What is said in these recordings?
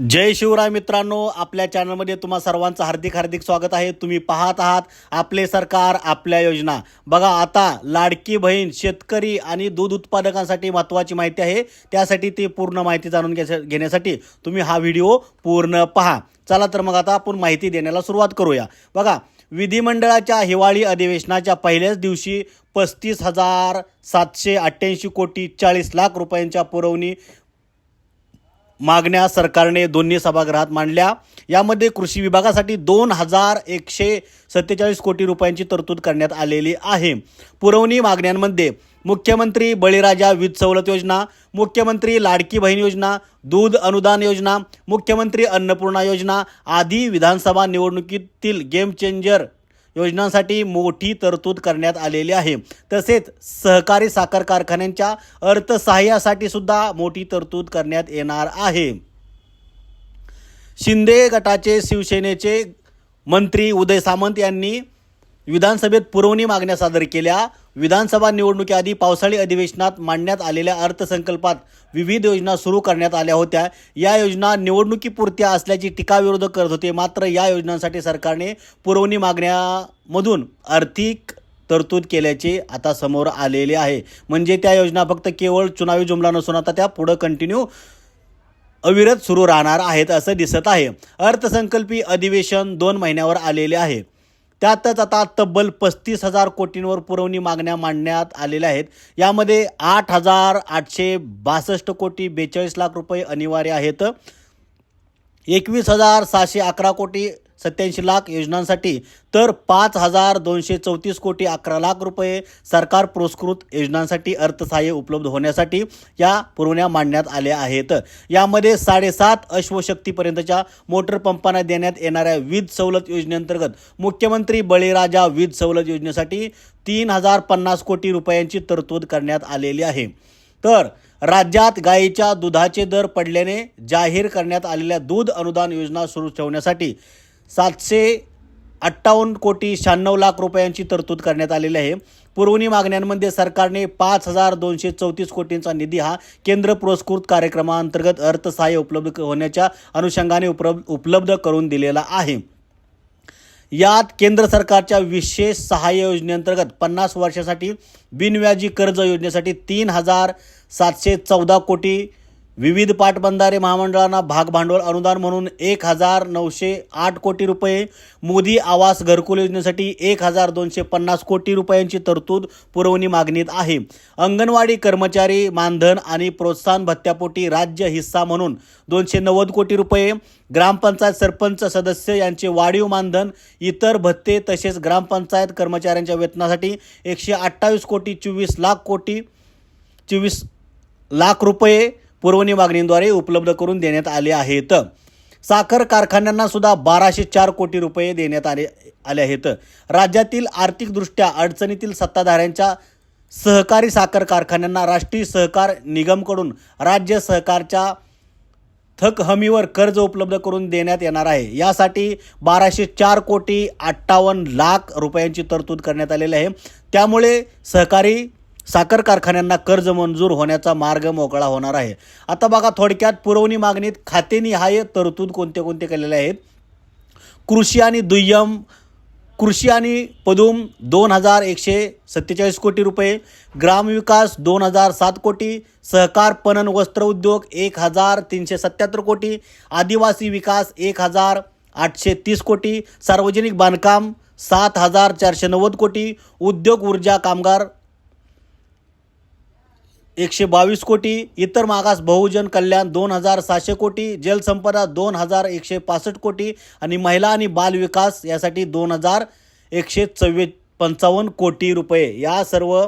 जय शिवराय मित्रांनो आपल्या चॅनलमध्ये तुम्हा सर्वांचं हार्दिक हार्दिक स्वागत आहे. तुम्ही पाहत आहात आपले सरकार आपल्या योजना. बघा आता लाडकी बहीण शेतकरी आणि दूध उत्पादकांसाठी महत्त्वाची माहिती आहे. त्यासाठी ती पूर्ण माहिती जाणून घेण्यासाठी तुम्ही हा व्हिडिओ पूर्ण पहा. चला तर मग आता आपण माहिती देण्याला सुरुवात करूया. बघा विधिमंडळाच्या हिवाळी अधिवेशनाच्या पहिल्याच दिवशी पस्तीस हजार सातशे अठ्ठ्याऐंशी कोटी चाळीस लाख रुपयांच्या पुरवणी मागण्या सरकारने दोन्ही सभागृहात मांडल्या. यामध्ये कृषी विभागासाठी दोन हजार एकशे सत्तेचाळीस कोटी रुपयांची तरतूद करण्यात आलेली आहे. पुरवणी मागण्यांमध्ये मुख्यमंत्री बळीराजा वीज सवलत योजना मुख्यमंत्री लाडकी बहीण योजना दूध अनुदान योजना मुख्यमंत्री अन्नपूर्णा योजना आदी विधानसभा निवडणुकीतील गेम चेंजर योजनांसाठी मोठी तरतूद करण्यात आलेली आहे. तसेच सहकारी साखर कारखान्यांच्या अर्थसहाय्यासाठी सुद्धा मोठी तरतूद करण्यात येणार आहे. शिंदे गटाचे शिवसेनेचे मंत्री उदय सामंत यांनी विधानसभेत पुरवणी मागण्या सादर केल्या. विधानसभा निवडणुकीआधी पावसाळी अधिवेशनात मांडण्यात आलेल्या अर्थसंकल्पात विविध योजना सुरू करण्यात आल्या होत्या. या योजना निवडणुकीपुरत्या असल्याची टीका विरोधक करत होते. मात्र या योजनांसाठी सरकारने पुरवणी मागण्यामधून आर्थिक तरतूद केल्याचे आता समोर आलेले आहे. म्हणजे त्या योजना फक्त केवळ चुनावी जुमला नसून आता त्या पुढं कंटिन्यू अविरत सुरू राहणार आहेत असं दिसत आहे. अर्थसंकल्पीय अधिवेशन दोन महिन्यावर आलेले आहे. त्यातच आता तब्बल पस्तीस हजार कोटींवर पुरवणी मागण्या मांडण्यात आलेल्या आहेत. यामध्ये आठ हजार आठशे बासष्ट कोटी बेचाळीस लाख रुपये अनिवार्य आहेत. एकवीस हजार सहाशे अकरा कोटी सत्याऐंशी लाख योजनांसाठी तर पाच हजार दोनशे चौतीस कोटी अकरा लाख रुपये सरकार पुरस्कृत योजनांसाठी अर्थसहाय्य उपलब्ध होण्यासाठी या पुरवण्या मांडण्यात आल्या आहेत. यामध्ये साडेसात अश्वशक्तीपर्यंतच्या मोटर पंपांना देण्यात येणाऱ्या वीज सवलत योजनेअंतर्गत मुख्यमंत्री बळीराजा वीज सवलत योजनेसाठी तीन हजार पन्नास कोटी रुपयांची तरतूद करण्यात आलेली आहे. तर राज्यात गायीच्या दुधाचे दर पडल्याने जाहीर करण्यात आलेल्या दूध अनुदान योजना सुरू ठेवण्यासाठी सातशे अठ्ठावन्न कोटी शहाण्णव लाख रुपयांची तरतूद करण्यात आलेली आहे. पुरवणी मागण्यांमध्ये सरकारने पाच हजार दोनशे चौतीस कोटींचा निधी हा केंद्र पुरस्कृत कार्यक्रमाअंतर्गत अर्थसहाय्य उपलब्ध होण्याच्या अनुषंगाने उपलब्ध उपलब्ध करून दिलेला आहे. यात केंद्र सरकारच्या विशेष सहाय्य योजनेअंतर्गत पन्नास वर्षासाठी बिनव्याजी कर्ज योजनेसाठी तीन हजार सातशे चौदा कोटी विविध पाटबंधारे महामंडळांना भागभांडवल अनुदान म्हणून एक हजार नऊशे आठ कोटी रुपये. मोदी आवास घरकुल योजनेसाठी एक हजार दोनशे पन्नास कोटी रुपयांची तरतूद पुरवणी मागणीत आहे. अंगणवाडी कर्मचारी मानधन आणि प्रोत्साहन भत्त्यापोटी राज्य हिस्सा म्हणून दोनशे नव्वद कोटी रुपये. ग्रामपंचायत सरपंच सदस्य यांचे वाढीव मानधन इतर भत्ते तसेच ग्रामपंचायत कर्मचाऱ्यांच्या वेतनासाठी एकशे अठ्ठावीस कोटी चोवीस लाख कोटी चोवीस लाख रुपये. पुरवणी मागणीद्वारे उपलब्ध करून देण्यात आले आहेत. साखर कारखान्यांना सुद्धा बाराशे चार कोटी रुपये देण्यात आले आले आहेत. राज्यातील आर्थिकदृष्ट्या अडचणीतील सत्ताधाऱ्यांच्या सहकारी साखर कारखान्यांना राष्ट्रीय सहकार निगमकडून राज्य सहकारच्या थक हमीवर कर्ज उपलब्ध करून देण्यात येणार आहे. यासाठी बाराशे चार कोटी अठ्ठावन्न लाख रुपयांची तरतूद करण्यात आलेली आहे. त्यामुळे सहकारी साखर कारखान्यांना कर्ज मंजूर होण्याचा मार्ग मोकळा होणार आहे. आता बघा थोडक्यात पुरवणी मागणीत खातेनिहाय तरतूद कोणते कोणते केलेले आहेत? कृषी आणि दुय्यम कृषी आणि पदुम दोन हजार एकशे सत्तेचाळीस कोटी रुपये ग्रामविकास दोन हजार सात कोटी सहकार पणन वस्त्र उद्योग एक हजार तीनशे सत्याहत्तर कोटी आदिवासी विकास एक हजार आठशे तीस कोटी सार्वजनिक बांधकाम सात हजार चारशे नव्वद कोटी उद्योग ऊर्जा कामगार एकशे बावीस कोटी इतर मागास बहुजन कल्याण दोन हजार सहाशे कोटी जलसंपदा दोन हजार एकशे पासष्ट कोटी आणि महिला आणि बाल विकास यासाठी दोन हजार एकशे चव्वे पंचावन्न कोटी रुपये. या सर्व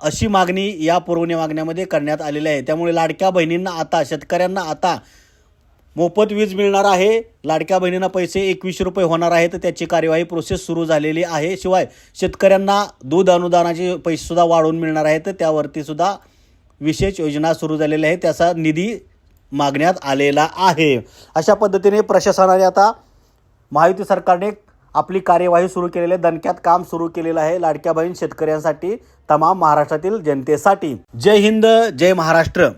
अशी मागणी या पुरवणी मागण्यामध्ये करण्यात आलेली आहे. त्यामुळे लाडक्या बहिणींना आता शेतकऱ्यांना आता मोफत वीज मिळणार आहे. लाडक्या बहिणींना पैसे एकवीसशे रुपये होणार आहे तर त्याची कार्यवाही प्रोसेस सुरू झालेली आहे. शिवाय शेतकऱ्यांना दूध अनुदानाचे पैसेसुद्धा वाढवून मिळणार आहेत. तर त्यावरती सुद्धा विशेष योजना सुरू झालेल्या आहे. त्याचा निधी मागण्यात आलेला आहे. अशा पद्धतीने प्रशासनाने आता महायुती सरकारने आपली कार्यवाही सुरू केलेली आहे. दणक्यात काम सुरू केलेलं आहे. लाडक्या बहीण शेतकऱ्यांसाठी तमाम महाराष्ट्रातील जनतेसाठी. जय हिंद जय महाराष्ट्र.